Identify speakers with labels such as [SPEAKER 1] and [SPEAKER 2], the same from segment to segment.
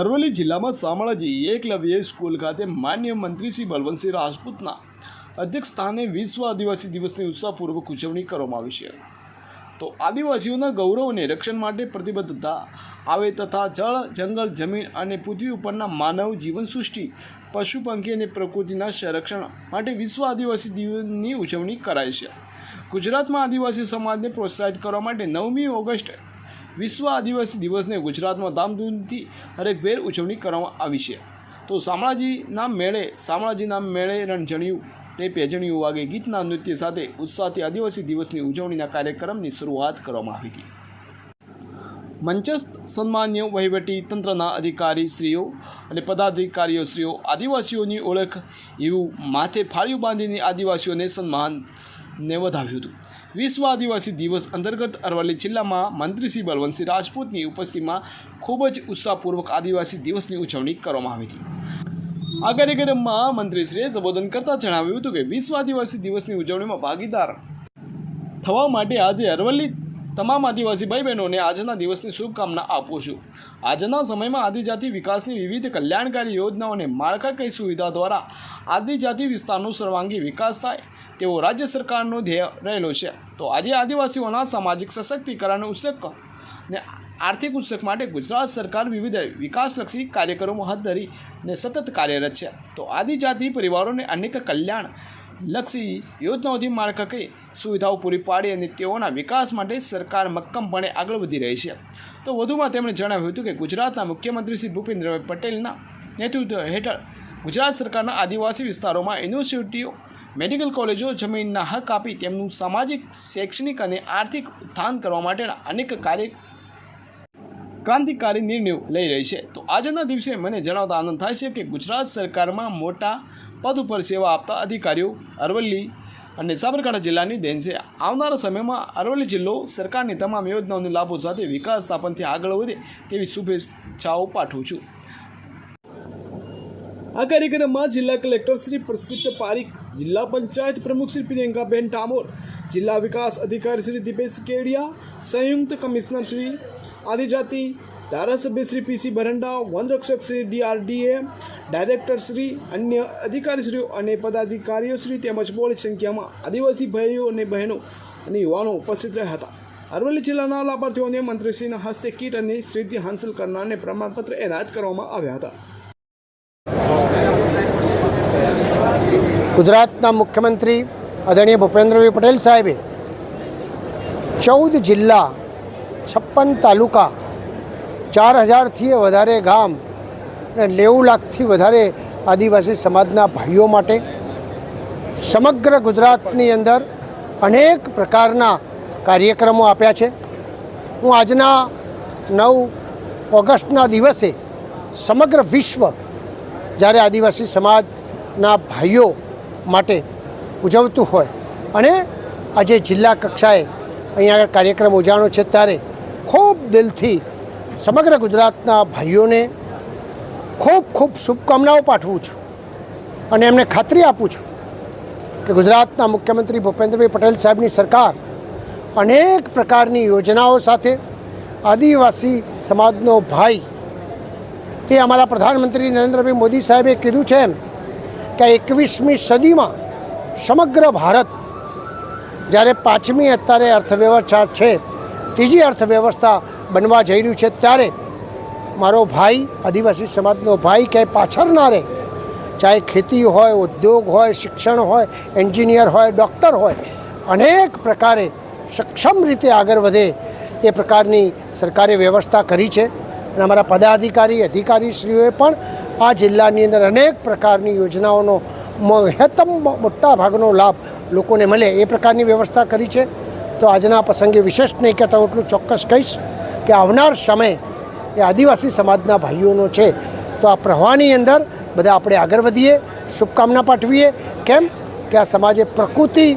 [SPEAKER 1] અરવલ્લી જિલ્લામાં શામળાજી એકલવ્ય સ્કૂલ ખાતે માન્ય મંત્રી શ્રી બલવંતસિંહ રાજપૂતના અધ્યક્ષ સ્થાને વિશ્વ આદિવાસી દિવસની ઉત્સાહપૂર્વક ઉજવણી કરવામાં આવી છે. તો આદિવાસીઓના ગૌરવને રક્ષણ માટે પ્રતિબદ્ધતા આવે તથા જળ, જંગલ, જમીન અને પૃથ્વી ઉપરના માનવ જીવન સૃષ્ટિ પશુ પંખી અને પ્રકૃતિના સંરક્ષણ માટે વિશ્વ આદિવાસી દિવસની ઉજવણી કરાય છે. ગુજરાતમાં આદિવાસી સમાજને પ્રોત્સાહિત કરવા માટે નવમી ઓગસ્ટ વિશ્વ આદિવાસી દિવસને ગુજરાતમાં ધામધૂમથી હરેકભેર ઉજવણી કરવામાં આવી છે. તો શામળાજીના મેળે શામળાજીના મેળે રણઝણિયું તે પેજણિયું વાગે ગીતના નૃત્ય સાથે ઉત્સાહથી આદિવાસી દિવસની ઉજવણીના કાર્યક્રમની શરૂઆત કરવામાં આવી હતી. મંચસ્થ સન્માન્ય વહીવટી તંત્રના અધિકારીશ્રીઓ અને પદાધિકારીઓશ્રીઓ આદિવાસીઓની ઓળખ એવું માથે ફાળિયું બાંધીને આદિવાસીઓને સન્માનને વધાવ્યું હતું. વિશ્વ આદિવાસી દિવસ અંતર્ગત અરવલ્લી જિલ્લામાં મંત્રી શ્રી બલવંતસિંહ રાજપૂતની ઉપસ્થિતિમાં ખૂબ જ ઉત્સાહપૂર્વક આદિવાસી દિવસની ઉજવણી કરવામાં આવી હતી. આ કાર્યક્રમમાં મંત્રીશ્રીએ સંબોધન કરતાં જણાવ્યું હતું કે વિશ્વ આદિવાસી દિવસની ઉજવણીમાં ભાગીદાર થવા માટે આજે અરવલ્લી તમામ આદિવાસી ભાઈ બહેનોને આજના દિવસની શુભકામના આપું છું. આજના સમયમાં આદિજાતિ વિકાસની વિવિધ કલ્યાણકારી યોજનાઓ અને માળખાકીય સુવિધા દ્વારા આદિજાતિ વિસ્તારનો સર્વાંગી વિકાસ થાય. તેવો રાજ્ય સરકારનો ધ્યેય રહેલો છે. તો આજે આદિવાસીઓના સામાજિક સશક્તિકરણ ઉત્સક ને આર્થિક ઉત્સક માટે ગુજરાત સરકાર વિવિધ વિકાસલક્ષી કાર્યક્રમો હાથ ધરીને સતત કાર્યરત છે. તો આદિજાતિ પરિવારોને અનેક કલ્યાણ લક્ષી યોજનાઓથી માળખાકીય સુવિધાઓ પૂરી પાડી અને તેઓના વિકાસ માટે સરકાર મક્કમપણે આગળ વધી રહી છે. તો વધુમાં તેમણે જણાવ્યું હતું કે ગુજરાતના મુખ્યમંત્રી શ્રી ભૂપેન્દ્રભાઈ પટેલના નેતૃત્વ હેઠળ ગુજરાત સરકારના આદિવાસી વિસ્તારોમાં યુનિવર્સિટીઓ મેડિકલ કોલેજો જમીનના હક આપી તેમનું સામાજિક, શૈક્ષણિક અને આર્થિક ઉત્થાન કરવા માટેના અનેક કાર્ય ક્રાંતિકારી નિર્ણયો લઈ રહી છે. તો આજના દિવસે મને જણાવતા આનંદ થાય છે કે ગુજરાત સરકારમાં મોટા પદ ઉપર સેવા આપતા અધિકારીઓ અરવલ્લી અને સાબરકાંઠા જિલ્લાની દેન છે. આવનારા સમયમાં અરવલ્લી જિલ્લો સરકારની તમામ યોજનાઓના લાભો સાથે વિકાસ સ્થાપનથી આગળ વધે તેવી શુભેચ્છાઓ પાઠવું છું. આ કાર્યક્રમમાં જિલ્લા કલેક્ટર શ્રી પ્રસિદ્ધ પારીખ, જિલ્લા પંચાયત પ્રમુખ શ્રી પ્રિયંકાબેન ઠામોર જિલ્લા વિકાસ અધિકારી શ્રી દિપેશ કેડિયા, સંયુક્ત કમિશનર શ્રી આદિજાતિ, ધારાસભ્ય શ્રી પીસી બરંડા વનરક્ષક શ્રી ડીઆરડીએ, ડાયરેક્ટર શ્રી અન્ય અધિકારીશ્રીઓ અને પદાધિકારીઓ શ્રી તેમજ બહોળી સંખ્યામાં આદિવાસી ભાઈઓ અને બહેનો અને યુવાનો ઉપસ્થિત રહ્યા હતા. અરવલ્લી જિલ્લાના લાભાર્થીઓને મંત્રીશ્રીના હસ્તે કીટ અને સિદ્ધિ હાંસલ કરનારને પ્રમાણપત્ર એનાયત કરવામાં આવ્યા હતા.
[SPEAKER 2] ગુજરાતના મુખ્યમંત્રી આદરણીય ભૂપેન્દ્રભાઈ પટેલ સાહેબે ચૌદ જિલ્લા, છપ્પન તાલુકા, ચાર હજારથી વધારે ગામ અને નેવું લાખથી વધારે આદિવાસી સમાજના ભાઈઓ માટે સમગ્ર ગુજરાતની અંદર અનેક પ્રકારના કાર્યક્રમો આપ્યા છે. હું આજના નવ ઓગસ્ટના દિવસે સમગ્ર વિશ્વ જ્યારે આદિવાસી સમાજના ભાઈઓ માટે ઉજવતું હોય. અને આજે જિલ્લા કક્ષાએ અહીંયા આગળ કાર્યક્રમ ઉજાણો છે ત્યારે ખૂબ દિલથી સમગ્ર ગુજરાતના ભાઈઓને ખૂબ ખૂબ શુભકામનાઓ પાઠવું છું. અને એમને ખાતરી આપું છું કે ગુજરાતના મુખ્યમંત્રી ભૂપેન્દ્રભાઈ પટેલ સાહેબની સરકાર અનેક પ્રકારની યોજનાઓ સાથે આદિવાસી સમાજનો ભાઈ તે અમારા પ્રધાનમંત્રી નરેન્દ્રભાઈ મોદી સાહેબે કીધું છે એમ કે એકવીસમી સદીમાં સમગ્ર ભારત જ્યારે પાંચમી અત્યારે અર્થવ્યવસ્થા છે, ત્રીજી અર્થવ્યવસ્થા બનવા જઈ રહ્યું છે, ત્યારે મારો ભાઈ, આદિવાસી સમાજનો ભાઈ ક્યાંય પાછળ ના રહે ચાહે ખેતી હોય, ઉદ્યોગ હોય, શિક્ષણ હોય, એન્જિનિયર હોય, ડૉક્ટર હોય, અનેક પ્રકારે સક્ષમ રીતે આગળ વધે એ પ્રકારની સરકારે વ્યવસ્થા કરી છે. અને અમારા પદાધિકારી, અધિકારીશ્રીઓએ પણ આ જિલ્લાની અંદર અનેક પ્રકારની યોજનાઓનો મહત્તમ મોટા ભાગનો લાભ લોકોને મળે એ પ્રકારની વ્યવસ્થા કરી છે. તો આજના પ્રસંગે વિશેષ નહીં કહેતા હું એટલું ચોક્કસ કહીશ કે આવનાર સમય એ આદિવાસી સમાજના ભાઈઓનો છે. તો આ પ્રવાહની અંદર બધા આપણે આગળ વધીએ, શુભકામના પાઠવીએ. કેમ? કે આ સમાજે પ્રકૃતિ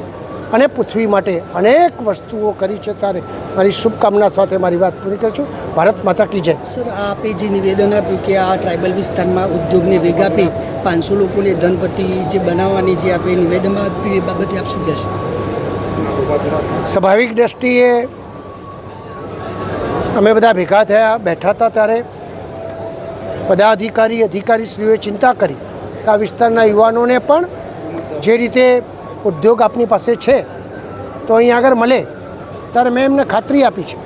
[SPEAKER 2] અને પૃથ્વી માટે અનેક વસ્તુઓ કરી છે. ત્યારે મારી શુભકામના સાથે મારી વાત પૂરી કરું છું ભારત માતા કી જય.
[SPEAKER 3] સર આપે જે નિવેદન આપ્યું કે આ ટ્રાઇબલ વિસ્તારમાં ઉદ્યોગને વેગ આપી પાંચસો લોકોને ધનપતિ જે બનાવવાની જે આપણે નિવેદનમાં આપ્યું એ બાબતે આપ શું કહેશો?
[SPEAKER 2] સ્વાભાવિક દ્રષ્ટિએ અમે બધા ભેગા થયા બેઠા હતા ત્યારે પદાધિકારી અધિકારીશ્રીઓએ ચિંતા કરી કે આ વિસ્તારના યુવાનોને પણ જે રીતે ઉદ્યોગ આપની પાસે છે, તો અહીં આગળ મળે. ત્યારે મેં એમને ખાતરી આપી છે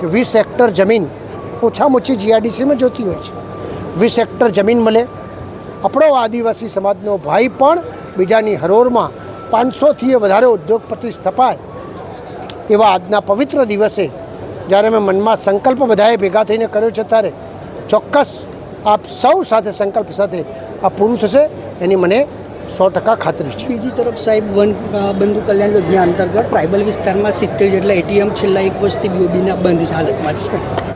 [SPEAKER 2] કે વીસ હેક્ટર જમીન ઓછામાં ઓછી જીઆરડીસીમાં જોતી હોય છે. વીસ હેક્ટર જમીન મળે. આપણો આદિવાસી સમાજનો ભાઈ પણ બીજાની હરોળમાં પાંચસોથી વધારે ઉદ્યોગપતિ સ્થપાય એવા આજના પવિત્ર દિવસે જ્યારે મેં મનમાં સંકલ્પ બધાએ ભેગા થઈને કર્યો છે, ત્યારે ચોક્કસ આપ સૌ સાથે સંકલ્પ સાથે આ પૂરું થશે. એની મને સો ટકા ખાતરી છે.
[SPEAKER 3] બીજી તરફ સાહેબ, વન બંધુ કલ્યાણ યોજના અંતર્ગત ટ્રાઇબલ વિસ્તારમાં સિત્તેર જેટલા એટીએમ છેલ્લા એક વર્ષથી બીઓબીના બંધ હાલતમાં છે.